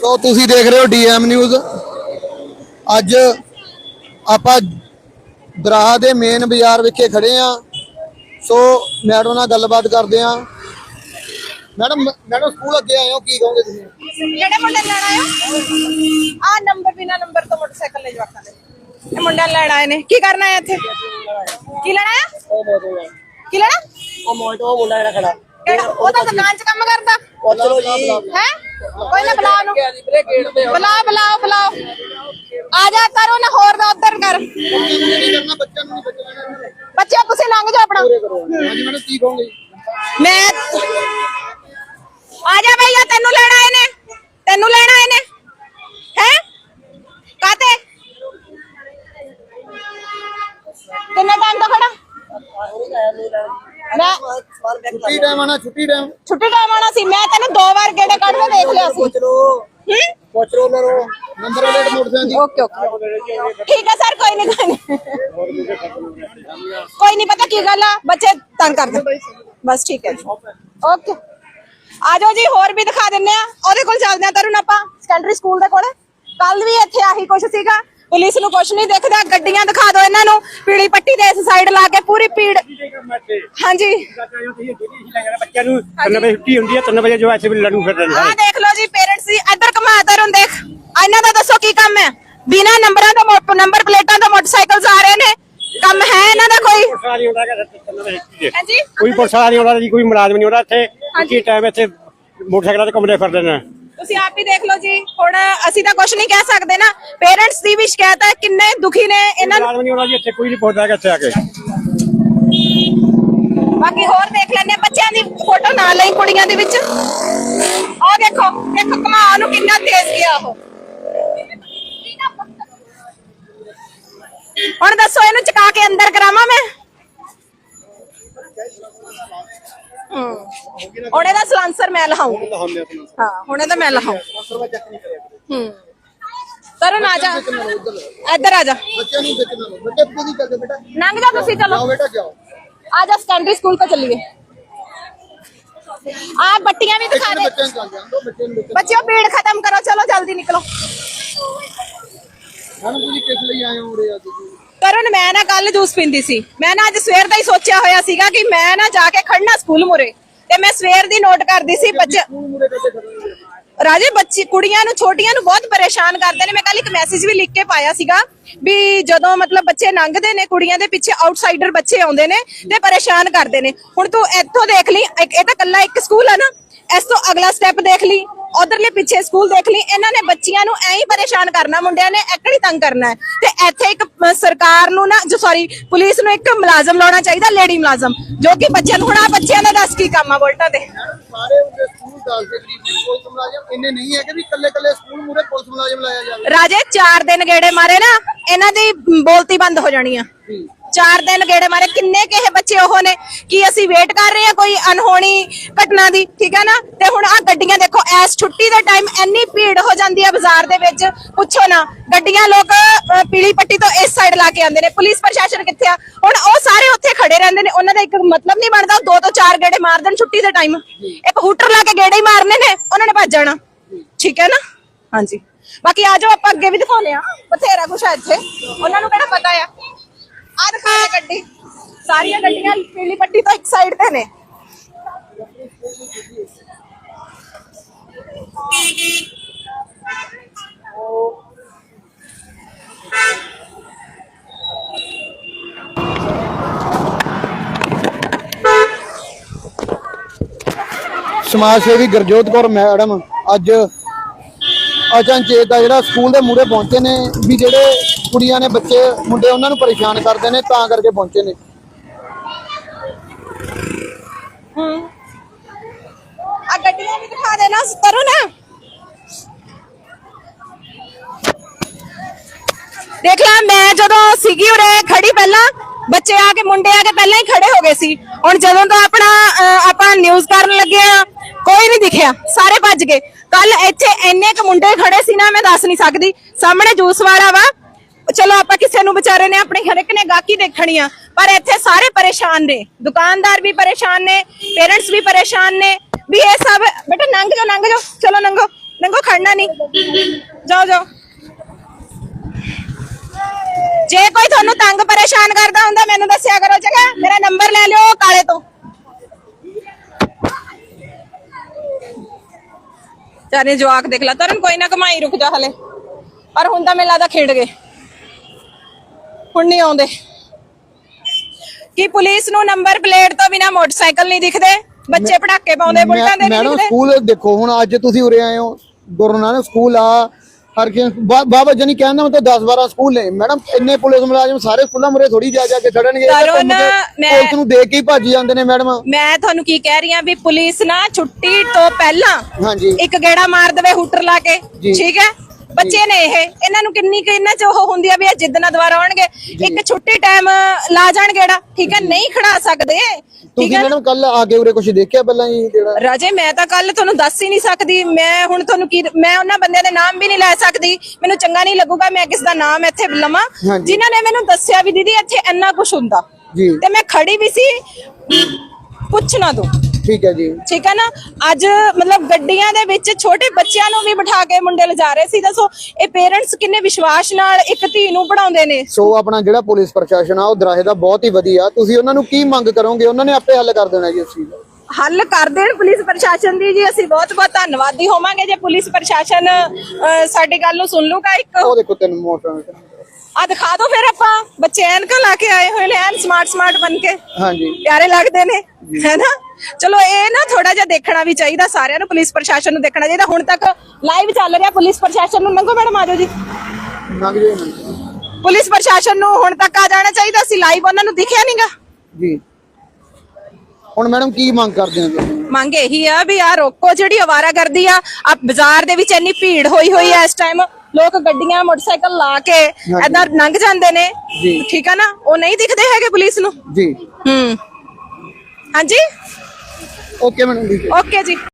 ਸੋ ਤੁਸੀਂ ਦੇਖ ਰਹੇ ਹੋ ਡੀਐਮ ਨਿਊਜ਼। ਅੱਜ ਆਪਾਂ ਦਰਾਹਾ ਦੇ ਮੇਨ ਬਾਜ਼ਾਰ ਵਿਖੇ ਖੜੇ ਆ। ਸੋ ਮੈਡਮ ਨਾਲ ਗੱਲਬਾਤ ਕਰਦੇ ਆ। ਮੈਡਮ ਮੈਡਮ ਸਕੂਲ ਅੱਗੇ ਆਏ ਹੋ ਕੀ ਕਹੋਗੇ ਤੁਸੀਂ? ਕਿਹੜੇ ਮੁੰਡੇ ਲੈਣ ਆਏ ਹੋ? ਆ ਨੰਬਰ ਬਿਨਾ ਨੰਬਰ ਤੋਂ ਮੋਟਰਸਾਈਕਲ ਲੈ ਜਵਾਕਾਂ ਦੇ। ਇਹ ਮੁੰਡੇ ਲੈਣ ਆਏ ਨੇ। ਕੀ ਕਰਨਾ ਹੈ ਇੱਥੇ? ਕੀ ਲੈਣਾ ਹੈ ਕੀ ਲੈਣਾ? ਉਹ ਮੋਟੋ ਮੁੰਡਾ ਜਿਹੜਾ ਖੜਾ। ਉਹ ਤਾਂ ਦੁਕਾਨ 'ਚ ਕੰਮ ਕਰਦਾ? ਚਲੋ ਜੀ। ਹੈ? ਕੋਈ ਨਾ ਬੁਲਾ ਉਹਨੂੰ। ਬੁਲਾ ਬੁਲਾਓ ਬੁਲਾਓ। ਆ ਜਾ ਕਰੋ ਨਾ ਹੋਰ ਦਾ ਉਧਰ ਕਰ। ਕਰਨਾ ਤੁਸੀਂ ਲੰਘ ਜਾਓ ਆਪਣਾ। ਮੈਂ ਆ ਜਾ ਭਈਆ ਤੈਨੂੰ ਲੈਣ ਆਏ ਨੇ। ਤੈਨੂੰ ਲੈਣ ਆਏ ਨੇ। ਹੈ? ਕਾਤੇ ਕਿੰਨੇ ਟਾਈਮ ਤੋਂ ਖੜਾ? ਮੈਂ ਛੁੱਟੀ ਟਾਈਮ ਆਣਾ ਛੁੱਟੀ ਟਾਈਮ ਛੁੱਟੀ ਟਾਈਮ ਆਣਾ ਸੀ। ਮੈਂ ਤੈਨੂੰ ਦੋ ਵਾਰ ਗੇੜੇ ਕੱਢ ਕੇ ਦੇਖ ਲਿਆ ਸੀ। ਚਲੋ ਹੂੰ? ਪੁੱਛ ਲੋ ਉਹਨਾਂ ਨੂੰ ਨੰਬਰ ਪਲੇਟ ਮੋਟਰਸਾਈਕਲ ਦੀ। Okay okay. ਠੀਕ ਹੈ ਸਰ ਕੋਈ ਨਹੀਂ ਕੋਈ ਨਹੀਂ ਕੋਈ ਨਹੀਂ ਪਤਾ ਕੀ ਗੱਲ ਆ? ਬੱਚੇ ਤੰਗ ਕਰਦੇ। ਬਸ ਠੀਕ ਹੈ ਜੀ। ਓਕੇ। ਆ ਜਾਓ ਜੀ ਹੋਰ ਵੀ ਦਿਖਾ ਦਿੰਨੇ ਆ। ਉਹਦੇ ਕੋਲ ਚੱਲਦੇ ਆ ਤਰੁਣ ਆਪਾਂ। ਸੈਕੰਡਰੀ ਸਕੂਲ ਦੇ ਕੋਲੇ। ਕੱਲ ਵੀ ਇੱਥੇ ਆਹੀ ਕੁਛ ਸੀਗਾ। ਪੁਲਿਸ ਨੂੰ ਕੁਛ ਨਹੀਂ ਦਿਖਦਾ ਗੱਡੀਆਂ ਦਿਖਾ ਦਿਓ ਇਹਨਾਂ ਨੂੰ। ਪੀਲੀ ਪੱਟੀ ਦੇ ਇਸ ਸਾਈਡ ਲਾ ਕੇ ਪੂਰੀ ਭੀੜ। ਹਾਂਜੀ। ਬੱਚਿਆਂ ਨੂੰ 3 ਵਜੇ ਛੁੱਟੀ ਹੁੰਦੀ ਹੈ 3 ਵਜੇ ਜੋ ਐਸੇ ਵੀ ਲੜੂ ਫਿਰਦੇ ਨੇ ਆਹ ਦੇਖ ਲਓ ਜੀ ਪੇਰੈਂਟਸ ਦੀ ਇੱਧਰ ਘੁਮਾ ਤਰੁਣ ਦੇਖ। ਆਹ ਇਹਨਾਂ ਦਾ ਦੱਸੋ ਕੀ ਕੰਮ ਹੈ? ਬਿਨਾ ਨੰਬਰਾਂ ਦਾ ਨੰਬਰ ਪਲੇਟਾਂ ਦਾ ਮੋਟਰਸਾਈਕਲ ਆ ਰਹੇ ਨੇ। ਕੰਮ ਹੈ ਇਹਨਾਂ ਦਾ ਕੋਈ? ਕੋਈ ਪੁਲਿਸ ਵਾਲਾ ਨਹੀਂ ਆਉਂਦਾ ਜੀ ਕੋਈ ਮੁਲਾਜ਼ਮ ਨਹੀਂ ਆਉਂਦਾ ਇੱਥੇ। ਕੀ ਟਾਈਮ ਇੱਥੇ ਮੋਟਰਸਾਈਕਲਾਂ ਤੇ ਘੁੰਮਦੇ ਫਿਰਦੇ ਨੇ। ਤੁਸੀਂ ਆਪ ਹੀ ਦੇਖ ਲਓ ਜੀ ਹੁਣ ਅਸੀਂ ਤਾਂ ਕੁਝ ਨਹੀਂ ਕਹਿ ਸਕਦੇ ਨਾ। ਪੇਰੈਂਟਸ ਦੀ ਵੀ ਸ਼ਿਕਾਇਤ ਹੈ ਕਿੰਨੇ ਦੁਖੀ ਨੇ ਇਹਨਾਂ ਨੂੰ। ਨਹੀਂ ਆਉਂਦਾ ਜੀ ਇੱਥੇ ਕੋਈ ਨਹੀਂ ਪਹੁੰਚਦਾ ਇੱਥੇ ਆ ਕੇ। ਬਾਕੀ ਹੋਰ ਦੇਖ ਲੈਣੇ ਬੱਚਿਆਂ ਦੀ ਫੋਟੋ ਨਾ ਲਈ ਕੁੜੀਆਂ ਦੇ ਵਿੱਚ। ਉਹ ਦੇਖੋ ਦੇਖੋ ਕਮਾ ਨੂੰ ਕਿੰਨਾ ਤੇਜ਼ ਗਿਆ ਉਹ। ਹੁਣ ਦੱਸੋ ਇਹਨੂੰ ਚਕਾ ਕੇ ਅੰਦਰ ਕਰਾਵਾਂ ਮੈਂ? ਹੂੰ ਹੁਣ ਇਹਦਾ ਸਲਾਂਸਰ ਮੈਂ ਲਹਾਉਂ ਹਾਂ ਹੁਣ ਇਹਦਾ ਮੈਂ ਲਹਾਉਂ ਹੂੰ। ਤਰਨ ਆ ਜਾ। ਇੱਧਰ ਆ ਜਾ। ਬੱਚਿਆਂ ਨੂੰ ਬਚਣਾ ਲੋ ਬੱਚੇ ਕਿੱਥੇ ਦੀ ਕਰਦੇ ਬੇਟਾ। ਲੰਘ ਜਾ ਤੁਸੀਂ ਚਲੋ। ਆਓ ਬੇਟਾ ਜਾਓ। ਆ ਜਾ ਸੈਕੰਡਰੀ ਸਕੂਲ ਤੋਂ ਚੱਲੀਏ। ਆ ਬੱਟੀਆਂ ਵੀ ਦਿਖਾ ਦੇ। ਬੱਚਿਆਂ ਨੂੰ ਚੱਲ ਜਾਂਦੋ ਬੱਚੇ ਨੂੰ ਬੱਚੇ ਬੱਚਿਓ ਭੀੜ ਖਤਮ ਕਰੋ ਚਲੋ ਜਲਦੀ ਨਿਕਲੋ। ਮੈਡਮ ਤੁਸੀਂ ਕਿਸ ਲਈ ਆਏ ਹੋ ਕਰਨ ਮੈਂ ਨਾ ਕੱਲ ਜੂਸ ਪੀਂਦੀ ਸੀ। ਮੈਂ ਨਾ ਅੱਜ ਸਵੇਰ ਦਾ ਹੀ ਸੋਚਿਆ ਹੋਇਆ ਸੀਗਾ ਕਿ ਮੈਂ ਨਾ ਜਾ ਕੇ ਖੜਨਾ ਸਕੂਲ ਮੁਰੇ ਤੇ ਮੈਂ ਸਵੇਰ ਦੀ ਨੋਟ ਕਰਦੀ ਸੀ ਬੱਚੇ ਰਾਜੇ ਬੱਚੀ ਕੁੜੀਆਂ ਨੂੰ ਛੋਟੀਆਂ ਨੂੰ ਬਹੁਤ ਪਰੇਸ਼ਾਨ ਕਰਦੇ ਨੇ। ਮੈਂ ਕੱਲ ਇੱਕ ਮੈਸੇਜ ਵੀ ਲਿਖ ਕੇ ਪਾਇਆ ਸੀਗਾ ਵੀ ਜਦੋਂ ਮਤਲਬ ਬੱਚੇ ਲੰਘਦੇ ਨੇ ਕੁੜੀਆਂ ਦੇ ਪਿੱਛੇ ਆਊਟਸਾਈਡਰ ਬੱਚੇ ਆਉਂਦੇ ਨੇ ਤੇ ਪਰੇਸ਼ਾਨ ਕਰਦੇ ਨੇ। ਹੁਣ ਤੂੰ ਇੱਥੋਂ ਦੇਖ ਲਈ ਇਹ ਤਾਂ ਕੱਲਾ ਇੱਕ ਸਕੂਲ ਹੈ ਨਾ। ਇਸ ਤੋਂ ਅਗਲਾ ਸਟੈਪ ਦੇਖ ਲਈ ਉਧਰਲੇ ਪਿੱਛੇ ਸਕੂਲ ਦੇਖ ਲਈ ਇਹਨਾਂ ਨੇ ਬੱਚੀਆਂ ਨੂੰ ਐਂ ਹੀ ਪਰੇਸ਼ਾਨ ਕਰਨਾ ਮੁੰਡਿਆਂ ਨੇ ਐਕੜੀ ਤੰਗ ਕਰਨਾ ਹੈ? ਤੇ ਇੱਥੇ ਇੱਕ ਸਰਕਾਰ ਨੂੰ ਨਾ ਜੋ ਸੌਰੀ ਪੁਲਿਸ ਨੂੰ ਇੱਕ ਮੁਲਾਜ਼ਮ ਲਾਉਣਾ ਚਾਹੀਦਾ ਲੇਡੀ ਮੁਲਾਜ਼ਮ ਜੋ ਕਿ ਬੱਚਿਆਂ ਨੂੰ ਹੁਣ ਆ ਬੱਚਿਆਂ ਦਾ ਦੱਸ ਕੀ ਕੰਮ ਆ ਬੋਲਟਾਂ ਦੇ ਸਾਰੇ ਉਹਦੇ ਸਕੂਲ ਦੱਸ ਦੇ ਗਰੀਬ ਨੇ ਪੁਲਿਸ ਮੁਲਾਜ਼ਮ ਇੰਨੇ ਨਹੀਂ ਹੈ ਕਿ ਵੀ ਇਕੱਲੇ ਇਕੱਲੇ ਸਕੂਲ ਮੂਰੇ ਪੁਲਿਸ ਮੁਲਾਜ਼ਮ ਲਾਇਆ ਜਾਵੇ। ਰਾਜੇ 4 ਦਿਨ ਗੇੜੇ ਮਾਰੇ ਨਾ ਇਹਨਾਂ ਦੀ ਬੋਲਤੀ ਬੰਦ ਹੋ ਜਾਣੀ ਆ। ਚਾਰ ਦਿਨ ਗੇੜੇ ਮਾਰੇ, ਕਿੰਨੇ ਕਿਹ ਬੱਚੇ ਉਹ ਨੇ ਕੀ ਅਸੀਂ ਵੇਟ ਕਰ ਰਹੇ ਆ ਕੋਈ ਅਨਹੋਣੀ ਘਟਨਾ ਦੀ, ਠੀਕ ਹੈ ਨਾ? ਤੇ ਹੁਣ ਆ ਗੱਡੀਆਂ ਦੇਖੋ ਐਸ ਛੁੱਟੀ ਦੇ ਟਾਈਮ ਇੰਨੀ ਭੀੜ ਹੋ ਜਾਂਦੀ ਆ ਬਾਜ਼ਾਰ ਦੇ ਵਿੱਚ, ਪੁੱਛੋ ਨਾ। ਗੱਡੀਆਂ ਲੋਕ ਪੀਲੀ ਪੱਟੀ ਤੋਂ ਇਸ ਸਾਈਡ ਲਾ ਕੇ ਆਉਂਦੇ ਨੇ। ਪੁਲਿਸ ਪ੍ਰਸ਼ਾਸਨ ਕਿੱਥੇ ਆ? ਹੁਣ ਉਹ ਸਾਰੇ ਉੱਥੇ ਖੜੇ ਰਹਿੰਦੇ ਨੇ। ਉਹਨਾਂ ਦਾ ਇੱਕ ਮਤਲਬ ਨਹੀਂ ਬਣਦਾ ਦੋ ਤੋਂ ਚਾਰ ਗੇੜੇ ਮਾਰ ਦੇਣ ਛੁੱਟੀ ਦੇ ਟਾਈਮ ਇੱਕ ਹੂਟਰ ਲਾ ਕੇ ਗੇੜੇ ਹੀ ਮਾਰਨੇ ਨੇ, ਉਹਨਾਂ ਨੇ ਭੱਜ ਜਾਣਾ। ਠੀਕ ਹੈ ਨਾ? ਹਾਂਜੀ। ਬਾਕੀ ਆ ਜਾਓ, ਆਪਾਂ ਅੱਗੇ ਵੀ ਦਿਖਾਉਨੇ ਆ ਬਥੇਰਾ ਕੁਛ ਆ ਇੱਥੇ। ਉਹਨਾਂ ਨੂੰ ਕਿਹੜਾ ਪਤਾ ਆ? ਆ ਦਿਖਾਏ ਗੱਡੀ ਸਾਰੀਆਂ ਗੱਡੀਆਂ ਪੀਲੀ ਪੱਟੀ ਤੋਂ ਇੱਕ ਸਾਈਡ ਤੇ ਨੇ ਸਮਾਜ ਸੇਵੀ ਗੁਰਜੋਤ ਕੌਰ ਮੈਡਮ ਅੱਜ ਅਚਨਚੇਤ ਆ ਜਿਹੜਾ ਸਕੂਲ ਦੇ ਮੂਹਰੇ ਪਹੁੰਚੇ ਨੇ ਵੀ ਜਿਹੜੇ ਕੁੜੀਆਂ ਨੇ, ਬੱਚੇ, ਮੁੰਡੇ, ਉਹਨਾਂ ਨੂੰ ਪਰੇਸ਼ਾਨ ਕਰਦੇ ਨੇ, ਤਾਂ ਕਰਕੇ ਪਹੁੰਚੇ ਨੇ। ਆ ਗੱਡੀਆਂ ਵੀ ਦਿਖਾ ਦੇਣਾ ਕਰੋ ਨਾ। ਦੇਖ ਲੈ, ਮੈਂ ਜਦੋਂ ਸੀਗੀ ਉਰੇ ਖੜੀ ਪਹਿਲਾਂ, ਬੱਚੇ ਆ ਕੇ, ਮੁੰਡੇ ਆ ਕੇ ਪਹਿਲਾਂ ਹੀ ਖੜੇ ਹੋ ਗਏ ਸੀ। ਹੁਣ ਜਦੋਂ ਤੋਂ ਆਪਣਾ ਆਪਾਂ ਨਿਊਜ਼ ਕਰਨ ਲੱਗੇ ਆ, ਕੋਈ ਨਹੀਂ ਦਿਖਿਆ, ਸਾਰੇ ਭੱਜ ਗਏ। ਕੱਲ ਇੱਥੇ ਇੰਨੇ ਕ ਮੁੰਡੇ ਖੜੇ ਸੀ ਨਾ, ਮੈਂ ਦੱਸ ਨਹੀਂ ਸਕਦੀ। ਸਾਹਮਣੇ ਜੂਸ ਵਾਲਾ ਵਾ। ਚਲੋ ਆਪਾਂ ਕਿਸੇ ਨੂੰ ਵਿਚਾਰੇ ਨੇ ਆਪਣੀ ਹਰ ਇੱਕ ਨੇ ਗਾਕੀ ਦੇਖਣੀ ਆ, ਪਰ ਇੱਥੇ ਸਾਰੇ ਪਰੇਸ਼ਾਨ ਨੇ। ਦੁਕਾਨਦਾਰ ਵੀ ਪਰੇਸ਼ਾਨ ਨੇ, ਪੇਰੈਂਟਸ ਵੀ ਪਰੇਸ਼ਾਨ ਨੇ। ਵੀ ਇਹ ਸਭ, ਬੇਟਾ ਨੰਗ ਜਾਓ ਨੰਗ ਜਾਓ ਚਲੋ ਨੰਗੋ ਨੰਗੋ ਖੜਨਾ ਨਹੀਂ। ਜਾਓ ਜਾਓ। ਜੇ ਕੋਈ ਤੁਹਾਨੂੰ ਤੰਗ ਪਰੇਸ਼ਾਨ ਕਰਦਾ ਹੁੰਦਾ, ਮੈਨੂੰ ਦੱਸਿਆ ਕਰੋ, ਚੰਗਾ। ਮੇਰਾ ਨੰਬਰ ਲੈ ਲਿਓ ਕਾਲੇ ਤੋਂ। ਚਾਰੇ ਜਵਾਕ ਦੇਖ ਲਾ ਤਰਨ ਕੋਈ ਨਾ ਕਮਾਈ ਰੁਕ ਜਾ ਹਲੇ। ਪਰ ਹੁਣ ਤਾਂ ਮੈਨੂੰ ਲੱਗਦਾ ਖੇਡ ਗਏ। ਹੁਣ ਨਹੀਂ ਆਉਂਦੇ। ਕੀ ਪੁਲਿਸ ਨੂੰ ਨੰਬਰ ਪਲੇਟ ਤੋਂ ਬਿਨਾ ਮੋਟਰਸਾਈਕਲ ਨਹੀਂ ਦਿਖਦੇ? ਬੱਚੇ ਪਟਾਕੇ ਪਾਉਂਦੇ ਬੁਲਟਾਂ ਦੇ ਨਹੀਂ ਮੈਡਮ ਦਿਖਦੇ? ਸਕੂਲ ਦੇਖੋ ਹੁਣ ਅੱਜ ਤੁਸੀਂ ਉਰੇ ਆਏ ਹੋ। ਗੁਰੂ ਨਾਨਕ ਸਕੂਲ ਆ। ਹਰ ਕੇ ਬਾਬਾ ਜਨੀ ਕਹਿੰਦਾ ਮੈਂ ਤਾਂ 10 12 ਸਕੂਲ ਨੇ। ਮੈਡਮ ਇੰਨੇ ਪੁਲਿਸ ਮੁਲਾਜ਼ਮ ਸਾਰੇ ਸਕੂਲਾਂ ਮੁਰੇ ਥੋੜੀ ਜਾ ਜਾ ਕੇ ਮੈਂ- ਪੁਲਿਸ ਨੂੰ ਦੇਖ ਕੇ ਹੀ ਭੱਜ ਜਾਂਦੇ ਨੇ ਮੈਡਮ। ਮੈਂ ਤੁਹਾਨੂੰ ਕੀ ਕਹਿ ਰਹੀ ਆ ਵੀ ਪੁਲਿਸ ਨਾ ਛੁੱਟੀ ਤੋਂ ਪਹਿਲਾਂ ਹਾਂਜੀ। ਇੱਕ ਗੇੜਾ ਮਾਰ ਦੇਵੇ ਹੂਟਰ ਲਾ ਕੇ। ਠੀਕ ਹੈ? ਬੱਚੇ ਨੇ ਇਹ। ਇਹਨਾਂ ਨੂੰ ਕਿੰਨੀ ਕਿ ਇਹਨਾਂ ਚ ਉਹ ਹੁੰਦੀ ਆ ਵੀ ਇਹ ਜਿੱਦ ਨਾਲ ਦੁਬਾਰਾ ਆਉਣਗੇ। ਇੱਕ ਛੁੱਟੀ ਟਾਈਮ ਲਾ ਜਾਣ ਗੇੜਾ। ਠੀਕ ਹੈ? ਨਹੀਂ ਖੜਾ ਸਕਦੇ। ਤੁਸੀਂ ਮੈਡਮ ਕੱਲ ਆ ਕੇ ਉਰੇ ਕੁਝ ਦੇਖਿਆ ਪਹਿਲਾਂ ਜੀ ਜਿਹੜਾ? ਰਾਜੇ ਮੈਂ ਤਾਂ ਕੱਲ ਤੁਹਾਨੂੰ ਦੱਸ ਹੀ ਨਹੀਂ ਸਕਦੀ। ਮੈਂ ਹੁਣ ਤੁਹਾਨੂੰ ਕੀ ਮੈਂ ਉਹਨਾਂ ਬੰਦਿਆਂ ਦੇ ਨਾਮ ਵੀ ਨਹੀਂ ਲੈ ਸਕਦੀ। ਮੈਨੂੰ ਚੰਗਾ ਨਹੀਂ ਲੱਗੂਗਾ ਮੈਂ ਕਿਸ ਦਾ ਨਾਮ ਇੱਥੇ ਲਵਾਂ। ਜਿਨ੍ਹਾਂ ਨੇ ਮੈਨੂੰ ਦੱਸਿਆ ਵੀ ਦੀਦੀ ਇੱਥੇ ਇੰਨਾ ਕੁਝ ਹੁੰਦਾ। ਤੇ ਮੈਂ ਖੜੀ ਵੀ ਸੀ। ਪੁੱਛ ਨਾ ਦੋ। ਠੀਕ ਹੈ ਜੀ। ਠੀਕ ਹੈ ਨਾ? ਅੱਜ ਮਤਲਬ ਗੱਡੀਆਂ ਦੇ ਵਿੱਚ ਛੋਟੇ ਬੱਚਿਆਂ ਨੂੰ ਵੀ ਬਿਠਾ ਕੇ ਮੁੰਡੇ ਲਿਜਾ ਰਹੇ ਸੀ। ਦੱਸੋ ਇਹ ਪੇਰੈਂਟਸ ਕਿੰਨੇ ਵਿਸ਼ਵਾਸ ਨਾਲ ਇੱਕ ਧੀ ਨੂੰ ਪੜਾਉਂਦੇ ਨੇ? ਸੋ ਆਪਣਾ ਜਿਹੜਾ ਪੁਲਿਸ ਪ੍ਰਸ਼ਾਸਨ ਆ ਉਹ ਦਰਾਹੇ ਦਾ ਬਹੁਤ ਹੀ ਵਧੀਆ। ਤੁਸੀਂ ਉਹਨਾਂ ਨੂੰ ਕੀ ਮੰਗ ਕਰੋਗੇ? ਉਹਨਾਂ ਨੇ ਆਪੇ ਹੱਲ ਕਰ ਦੇਣਾ ਜੀ ਇਸ ਚੀਜ਼ ਦਾ। ਹੱਲ ਕਰ ਦੇਣ ਪੁਲਿਸ ਪ੍ਰਸ਼ਾਸਨ ਦੀ ਜੀ। ਅਸੀਂ ਬਹੁਤ ਬਹੁਤ ਧੰਨਵਾਦੀ ਹੋਵਾਂਗੇ ਜੇ ਪੁਲਿਸ ਪ੍ਰਸ਼ਾਸਨ ਸਾਡੀ ਗੱਲ ਨੂੰ ਸੁਣ ਲੂਗਾ ਇੱਕ। ਉਹ ਦੇਖੋ ਤਿੰਨ ਮੋਟਰ ਆ ਦਿਖਾ ਦਿਓ ਫਿਰ ਆਪਾਂ। ਬੱਚੇ ਐਨਕਾਂ ਲਾ ਕੇ ਆਏ ਹੋਏ ਨੇ ਐਨ ਸਮਾਰਟ ਸਮਾਰਟ ਬਣ ਕੇ। ਹਾਂਜੀ। ਪਿਆਰੇ ਲੱਗਦੇ ਨੇ ਹੈਨਾ ਚਲੋ ਇਹ ਨਾ ਥੋੜਾ ਜਿਹਾ ਦੇਖਣਾ ਵੀ ਚਾਹੀਦਾ ਸਾਰਿਆਂ ਨੂੰ ਪੁਲਿਸ ਪ੍ਰਸ਼ਾਸਨ ਨੂੰ ਦੇਖਣਾ ਚਾਹੀਦਾ। ਹੁਣ ਤੱਕ ਲਾਈਵ ਚੱਲ ਰਿਹਾ ਪੁਲਿਸ ਪ੍ਰਸ਼ਾਸਨ ਨੂੰ। ਨੰਗੋ ਮੈਡਮ ਆਜੋ ਜੀ। ਲੰਘ ਜਾਓ। ਪੁਲਿਸ ਪ੍ਰਸ਼ਾਸਨ ਨੂੰ ਹੁਣ ਤੱਕ ਆ ਜਾਣਾ ਚਾਹੀਦਾ। ਸੀ ਲਾਈਵ ਉਹਨਾਂ ਨੂੰ ਦਿਖਿਆ ਨਹੀਂਗਾ ਜੀ। ਹੁਣ ਮੈਡਮ ਕੀ ਮੰਗ ਕਰਦੇ ਹੋ ਤੁਸੀਂ? ਮੰਗ ਇਹੀ ਆ ਵੀ ਆ ਰੋਕੋ ਜਿਹੜੀ ਅਵਾਰਾ ਕਰਦੀ ਆ। ਆ ਬਾਜ਼ਾਰ ਦੇ ਵਿੱਚ ਇੰਨੀ ਭੀੜ ਹੋਈ ਹੋਈ ਆ ਇਸ ਟਾਈਮ ਲੋਕ ਗੱਡੀਆਂ ਮੋਟਰਸਾਈਕਲ ਲਾ ਕੇ ਏਦਾਂ ਲੰਘ ਜਾਂਦੇ ਨੇ। ਠੀਕ ਆ ਨਾ? ਉਹ ਨਹੀਂ ਦਿਖਦੇ ਹੈਗੇ ਪੁਲਿਸ ਨੂੰ? ਜੀ। ਹੂੰ। ਹਾਂਜੀ? ਓਕੇ ਮੈਡਮ ਜੀ ਓਕੇ ਜੀ।